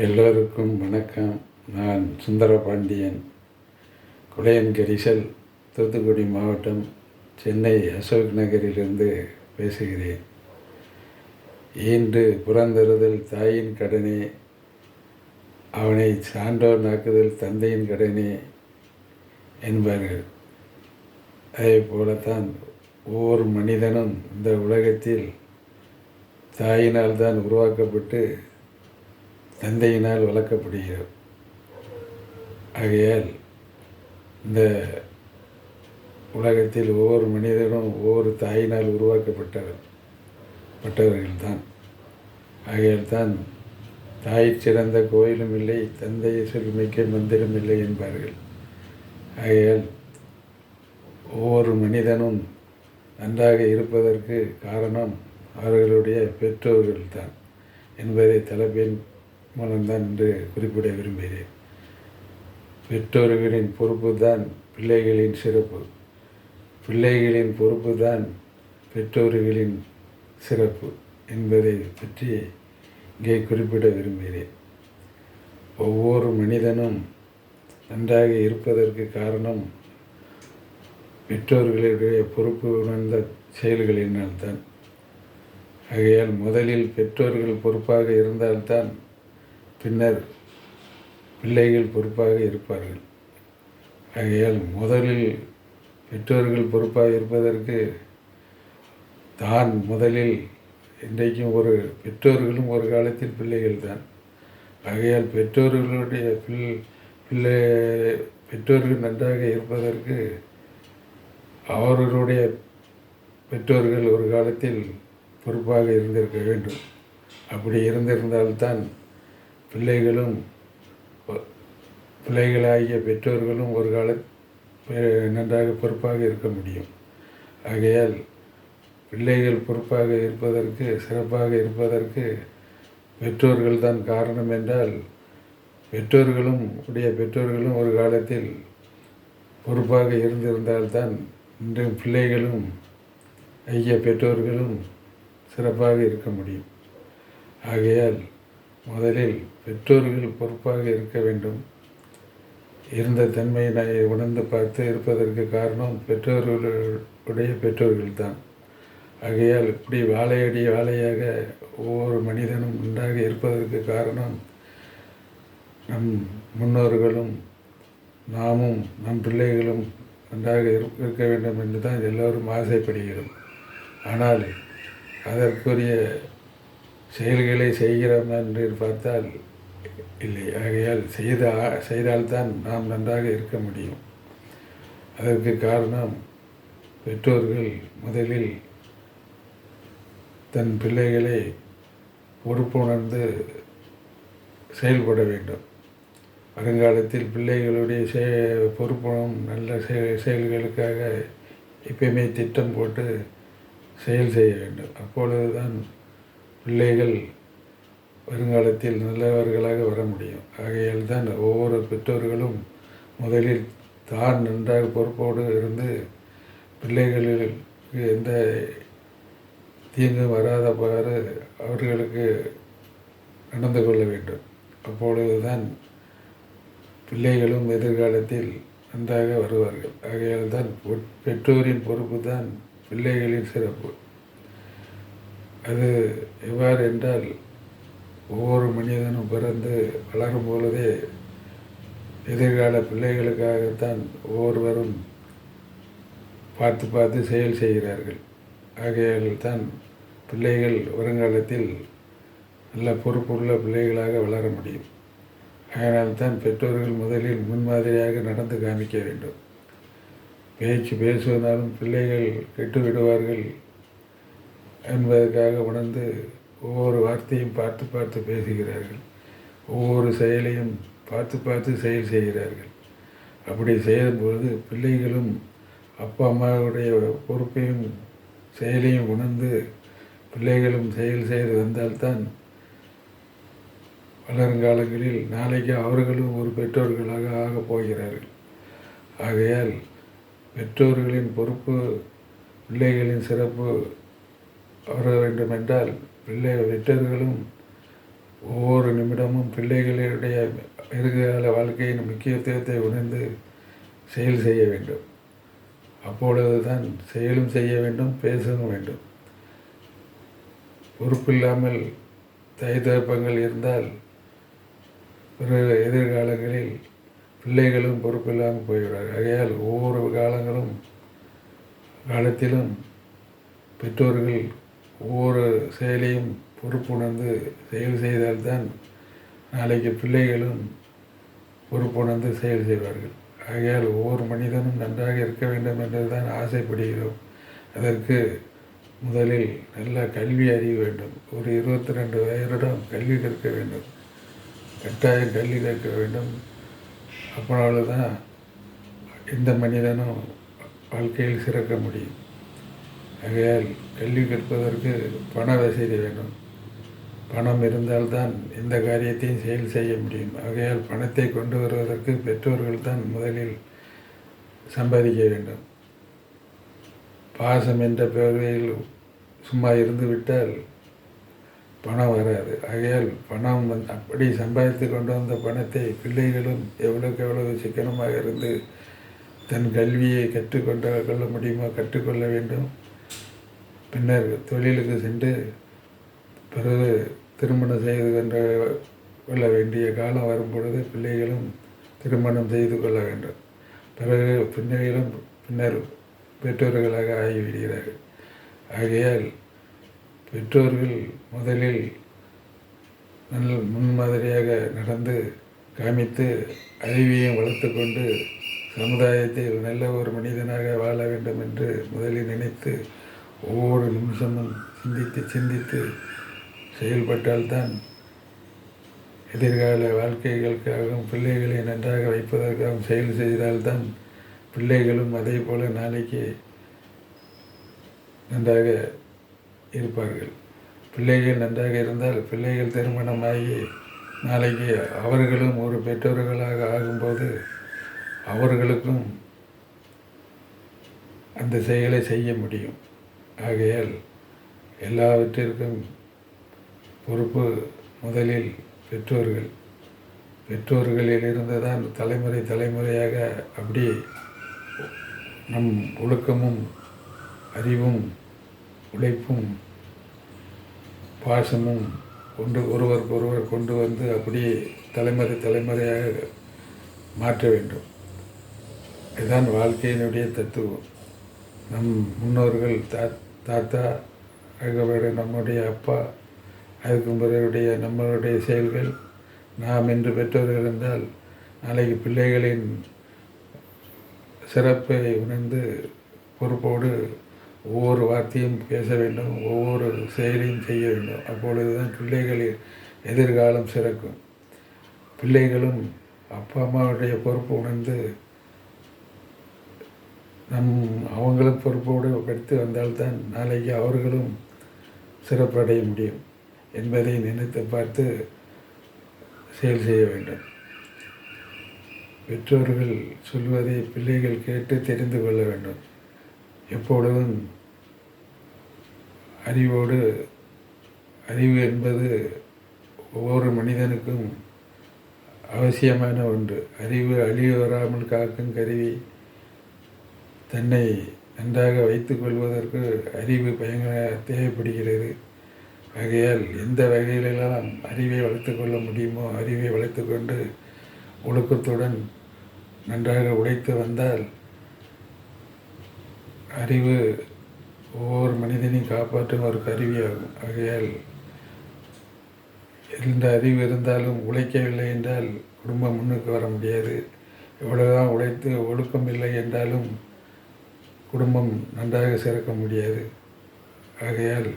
எல்லோருக்கும் வணக்கம். நான் சுந்தர பாண்டியன் குடையன் கரிசல் தூத்துக்குடி மாவட்டம் சென்னை அசோக் நகரிலிருந்து பேசுகிறேன். ஈன்று புறந்தருதல் தாயின் கடனே அவனை சான்றோர் நாக்குதல் தந்தையின் கடனே என்பார்கள். அதே போலத்தான் ஒவ்வொரு மனிதனும் இந்த உலகத்தில் தாயினால் தான் உருவாக்கப்பட்டு தந்தையினால் வளர்க்கப்படுகிறது ஆகையால் இந்த உலகத்தில் ஒவ்வொரு மனிதனும் ஒவ்வொரு தாயினால் உருவாக்கப்பட்டவர் பட்டவர்கள்தான். ஆகையால் தான் தாய் சிறந்த கோயிலும் இல்லை தந்தையை செல்மிக்க மந்திரம் இல்லை என்பார்கள். ஆகையால் ஒவ்வொரு மனிதனும் நன்றாக இருப்பதற்கு காரணம் அவர்களுடைய பெற்றோர்கள்தான் என்பதை தலைப்பின் மூலம்தான் என்று குறிப்பிட விரும்புகிறேன். பெற்றோர்களின் பொறுப்பு தான் பிள்ளைகளின் சிறப்பு. பிள்ளைகளின் பொறுப்பு தான் பெற்றோர்களின் சிறப்பு என்பதை பற்றி இங்கே குறிப்பிட விரும்புகிறேன். ஒவ்வொரு மனிதனும் நன்றாக இருப்பதற்கு காரணம் பெற்றோர்களுடைய பொறுப்பு உணர்ந்த செயல்களினால்தான் ஆகையால் முதலில் பெற்றோர்கள் பொறுப்பாக இருந்தால்தான் பின்னர் பிள்ளைகள் பொறுப்பாக இருப்பார்கள். ஆகையால் முதலில் பெற்றோர்கள் பொறுப்பாக இருப்பதற்கு தான் முதலில் இன்றைக்கும் ஒரு பெற்றோர்களும் ஒரு காலத்தில் பிள்ளைகள் தான் ஆகையால் பெற்றோர்களுடைய பிள் பிள்ளை பெற்றோர்கள் நன்றாக இருப்பதற்கு அவர்களுடைய பெற்றோர்கள் ஒரு காலத்தில் பொறுப்பாக இருந்திருக்க வேண்டும். அப்படி இருந்திருந்தால்தான் பிள்ளைகளும் பிள்ளைகளாகிய பெற்றோர்களும் ஒரு கால நன்றாக பொறுப்பாக இருக்க முடியும். ஆகையால் பிள்ளைகள் பொறுப்பாக இருப்பதற்கு சிறப்பாக இருப்பதற்கு பெற்றோர்கள் தான் காரணம் என்றால் பெற்றோர்களும் உடைய பெற்றோர்களும் ஒரு காலத்தில் பொறுப்பாக இருந்திருந்தால்தான் இன்று பிள்ளைகளும் ஐய பெற்றோர்களும் சிறப்பாக இருக்க முடியும். ஆகையால் முதலில் பெற்றோர்கள் பொறுப்பாக இருக்க வேண்டும். இருந்த தன்மையை நான் உணர்ந்து பார்த்து இருப்பதற்கு காரணம் பெற்றோர்களுடைய பெற்றோர்கள் தான் ஆகையால் இப்படி வாழையடி வாழையாக ஒவ்வொரு மனிதனும் நன்றாக இருப்பதற்கு காரணம் நம் முன்னோர்களும் நாமும் நம் பிள்ளைகளும் நன்றாக இருக்க வேண்டும் என்று தான் எல்லோரும் ஆசைப்படுகிறோம். ஆனால் அதற்குரிய செயல்களை செய்கிறோம் என்று பார்த்தால் இல்லை. ஆகையால் செய்த செய்தால்தான் நாம் நன்றாக இருக்க முடியும். அதற்கு காரணம் பெற்றோர்கள் முதலில் தன் பிள்ளைகளை பொறுப்புணர்ந்து செயல்பட வேண்டும். வருங்காலத்தில் பிள்ளைகளுடைய செய பொறுப்புணம் நல்ல செயல்களுக்காக எப்பயுமே திட்டம் போட்டு செயல் செய்ய வேண்டும். அப்பொழுது தான் பிள்ளைகள் வருங்காலத்தில் நல்லவர்களாக வர முடியும். ஆகையால் தான் ஒவ்வொரு பெற்றோர்களும் முதலில் தான் நன்றாக பொறுப்போடு இருந்து பிள்ளைகளுக்கு எந்த தீங்கும் வராதவாறு அவர்களுக்கு நடந்து கொள்ள வேண்டும். அப்பொழுது தான் பிள்ளைகளும் எதிர்காலத்தில் நன்றாக வருவார்கள். ஆகையால் தான் பெற்றோரின் பொறுப்பு தான் பிள்ளைகளின் சிறப்பு. அது எவ்வாறு என்றால் ஒவ்வொரு மனிதனும் பிறந்து வளரும் பொழுதே எதிர்கால பிள்ளைகளுக்காகத்தான் ஒவ்வொருவரும் பார்த்து பார்த்து செயல் செய்கிறார்கள். ஆகையால் தான் பிள்ளைகள் வருங்காலத்தில் நல்ல பொறுப்புள்ள பிள்ளைகளாக வளர முடியும். அதனால் தான் பெற்றோர்கள் முதலில் முன்மாதிரியாக நடந்து காமிக்க வேண்டும். பேச்சு பேசுவதாலும் பிள்ளைகள் கெட்டு விடுவார்கள் என்பதற்காக உணர்ந்து ஒவ்வொரு வார்த்தையும் பார்த்து பார்த்து பேசுகிறார்கள். ஒவ்வொரு செயலையும் பார்த்து பார்த்து செயல் செய்கிறார்கள். அப்படி செய்யும்போது பிள்ளைகளும் அப்பா அம்மாவுடைய பொறுப்பையும் செயலையும் உணர்ந்து பிள்ளைகளும் செயல் செய்து வந்தால்தான் வளருங்காலங்களில் நாளைக்கு அவர்களும் ஒரு பெற்றோர்களாக ஆகப் போகிறார்கள். ஆகையால் பெற்றோர்களின் பொறுப்பு பிள்ளைகளின் சிறப்பு வர வேண்டுமென்றால் பிள்ளை பெற்றோர்களும் ஒவ்வொரு நிமிடமும் பிள்ளைகளுடைய எதிர்கால வாழ்க்கையின் முக்கியத்துவத்தை உணர்ந்து செயல் செய்ய வேண்டும். அப்பொழுது தான் செயலும் செய்ய வேண்டும் பேசவும் வேண்டும். பொறுப்பில்லாமல் தயதப்பங்கள் இருந்தால் பிறகு எதிர்காலங்களில் பிள்ளைகளும் பொறுப்பில்லாமல் போய்விடுவார்கள். ஆகையால் ஒவ்வொரு காலங்களும் காலத்திலும் பெற்றோர்கள் ஒவ்வொரு செயலையும் பொறுப்புணர்ந்து செயல் செய்தால்தான் நாளைக்கு பிள்ளைகளும் பொறுப்புணர்ந்து செயல் செய்வார்கள். ஆகையால் ஒவ்வொரு மனிதனும் நன்றாக இருக்க வேண்டும் என்று தான் ஆசைப்படுகிறோம். அதற்கு முதலில் நல்ல கல்வி அறிய வேண்டும். ஒரு இருபத்தி ரெண்டு வயதிடம் கல்வி கற்க வேண்டும். கட்டாயம் கல்வி கற்க வேண்டும். அப்பனால்தான் எந்த மனிதனும் வாழ்க்கையில் சிறக்க முடியும். ஆகையால் கல்வி கற்பதற்கு பண வசதி வேண்டும். பணம் இருந்தால்தான் எந்த காரியத்தையும் செயல் செய்ய முடியும். ஆகையால் பணத்தை கொண்டு வருவதற்கு பெற்றோர்கள் தான் முதலில் சம்பாதிக்க வேண்டும். பாசம் என்ற பெயரில் சும்மா இருந்துவிட்டால் பணம் வராது. ஆகையால் பணம் வந்து அப்படி சம்பாதித்து கொண்டு வந்த பணத்தை பிள்ளைகளும் எவ்வளோக்கு எவ்வளவு சிக்கனமாக இருந்து தன் கல்வியை கற்றுக்கொண்டு கொள்ள முடியுமோ கற்றுக்கொள்ள வேண்டும். பின்னர் தொழிலுக்கு சென்று பிறகு திருமணம் செய்து கொண்டு கொள்ள வேண்டிய காலம் வரும் பொழுது பிள்ளைகளும் திருமணம் செய்து கொள்ள வேண்டும். பிறகு பிள்ளைகளும் பின்னர் பெற்றோர்களாக ஆகிவிடுகிறார்கள். ஆகையால் பெற்றோர்கள் முதலில் நல்ல முன்மாதிரியாக நடந்து காமித்து அறிவியையும் வளர்த்து கொண்டு சமுதாயத்தில் நல்ல ஒரு மனிதனாக வாழ வேண்டும் என்று முதலில் நினைத்து ஒவ்வொரு நிமிஷமும் சிந்தித்து சிந்தித்து செயல்பட்டால்தான் எதிர்கால வாழ்க்கைகளுக்காகவும் பிள்ளைகளை நன்றாக வைப்பதற்காகவும் செயல் செய்தால்தான் பிள்ளைகளும் அதே போல நாளைக்கு நன்றாக இருப்பார்கள். பிள்ளைகள் நன்றாக இருந்தால் பிள்ளைகள் திருமணமாகி நாளைக்கு அவர்களும் ஒரு பெற்றோர்களாக ஆகும்போது அவர்களுக்கும் அந்த செயலை செய்ய முடியும். ஆகையால் எல்லாவற்றிற்கும் பொறுப்பு முதலில் பெற்றோர்கள். பெற்றோர்களிலிருந்து தான் தலைமுறை தலைமுறையாக அப்படி நம் ஒழுக்கமும் அறிவும் உழைப்பும் பாசமும் கொண்டு ஒருவருக்கு ஒருவர் கொண்டு வந்து அப்படியே தலைமுறை தலைமுறையாக மாற்ற வேண்டும். இதுதான் வாழ்க்கையினுடைய தத்துவம். நம் முன்னோர்கள் தா தாத்தா அதுக்கப்புறம் நம்முடைய அப்பா அதுக்கு பிறகுடைய நம்மளுடைய செயல்கள் நாம் என்று பெற்றோர்கள் இருந்தால் நாளைக்கு பிள்ளைகளின் சிறப்பை உணர்ந்து பொறுப்போடு ஒவ்வொரு வார்த்தையும் பேச வேண்டும் ஒவ்வொரு செயலையும் செய்ய வேண்டும். அப்பொழுது தான் பிள்ளைகளின் எதிர்காலம் சிறக்கும். பிள்ளைகளும் அப்பா அம்மாவுடைய பொறுப்பு உணர்ந்து நம் அவங்களும் பொறுப்போடு எடுத்து வந்தால்தான் நாளைக்கு அவர்களும் சிறப்படைய முடியும் என்பதை நினைத்து பார்த்து செயல் செய்ய வேண்டும். பெற்றோர்கள் சொல்வதை பிள்ளைகள் கேட்டு தெரிந்து கொள்ள வேண்டும். எப்பொழுதும் அறிவோடு அறிவு என்பது ஒவ்வொரு மனிதனுக்கும் அவசியமான ஒன்று. அறிவு அழிவு வராமல் காக்கும் கருவி தன்னை நன்றாக வைத்துக் கொள்வதற்கு அறிவு பயங்கர தேவைப்படுகிறது. ஆகையால் எந்த வகையிலெல்லாம் அறிவை வளர்த்து கொள்ள முடியுமோ அறிவை வளர்த்து கொண்டு ஒழுக்கத்துடன் நன்றாக உழைத்து வந்தால் அறிவு ஒவ்வொரு மனிதனையும் காப்பாற்றும் ஒரு கருவியாகும். ஆகையால் எந்த அறிவு இருந்தாலும் உழைக்கவில்லை என்றால் குடும்பம் முன்னுக்கு வர முடியாது. எவ்வளவுதான் உழைத்து ஒழுக்கம் இல்லை என்றாலும் குடும்பம் நன்றாக சிறக்க முடியாது. ஆகையால்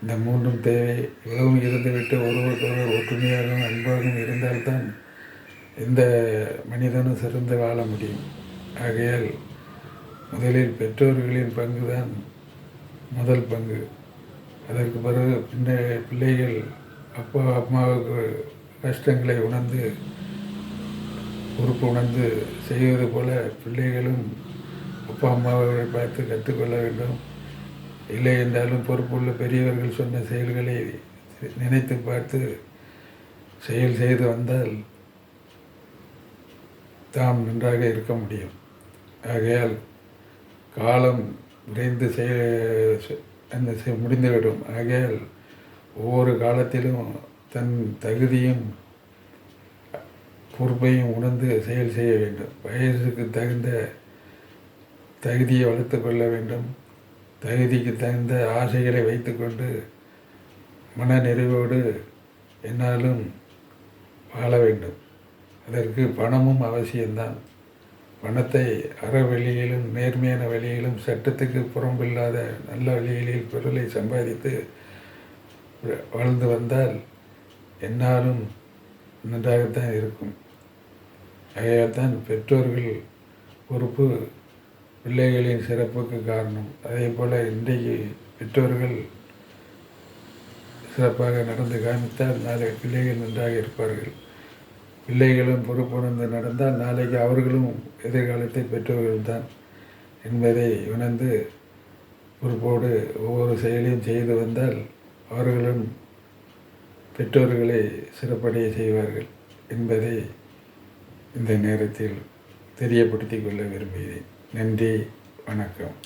இந்த மூன்றும் தேவை. உலகம் இருந்துவிட்டு ஒருவருக்கொருவர் ஒற்றுமையாகவும் அன்பாகவும் இருந்தால்தான் இந்த மனிதனும் சிறந்து வாழ முடியும். ஆகையால் முதலில் பெற்றோர்களின் பங்கு தான் முதல் பங்கு. அதற்கு பிறகு பின்ன பிள்ளைகள் அப்பா அம்மாவுக்கு கஷ்டங்களை உணர்ந்து பொறுப்பு உணர்ந்து செய்வது போல பிள்ளைகளும் அப்பா அம்மாவை பார்த்து கற்றுக்கொள்ள வேண்டும். இல்லை என்றாலும் பொறுப்புள்ள பெரியவர்கள் சொன்ன செயல்களை நினைத்து பார்த்து செயல் செய்து வந்தால் தாம் நன்றாக இருக்க முடியும். ஆகையால் காலம் விரைந்து செய அந்த முடிந்துவிடும். ஆகையால் ஒவ்வொரு காலத்திலும் தன் தகுதியும் பொறுப்பையும் உணர்ந்து செயல் செய்ய வேண்டும். வயசுக்கு தகுந்த தகுதியை வளர்த்து கொள்ள வேண்டும். தகுதிக்கு தகுந்த ஆசைகளை வைத்துக்கொண்டு மன நிறைவோடு என்னாலும் வாழ வேண்டும். அதற்கு பணமும் அவசியம்தான். பணத்தை அற வழியிலும் நேர்மையான வழியிலும் சட்டத்துக்கு புறம்பில்லாத நல்ல வழிகளில் பொருளை சம்பாதித்து வாழ்ந்து வந்தால் என்னாலும் நன்றாகத்தான் இருக்கும். ஆகையால்தான் பெற்றோர்கள் பொறுப்பு பிள்ளைகளின் சிறப்புக்கு காரணம். அதே போல் இன்றைக்கு பெற்றோர்கள் சிறப்பாக நடந்து காமித்தால் நாளை பிள்ளைகள் நன்றாக இருப்பார்கள். பிள்ளைகளும் பொறுப்புணர்ந்து நடந்தால் நாளைக்கு அவர்களும் எதிர்காலத்தை பெற்றோர்கள் தான் என்பதை உணர்ந்து பொறுப்போடு ஒவ்வொரு செயலையும் செய்து வந்தால் அவர்களும் பெற்றோர்களை சிறப்படைய செய்வார்கள் என்பதை இந்த நேரத்தில் தெரியப்படுத்திக் கொள்ள விரும்புகிறேன். நன்றி வணக்கம்.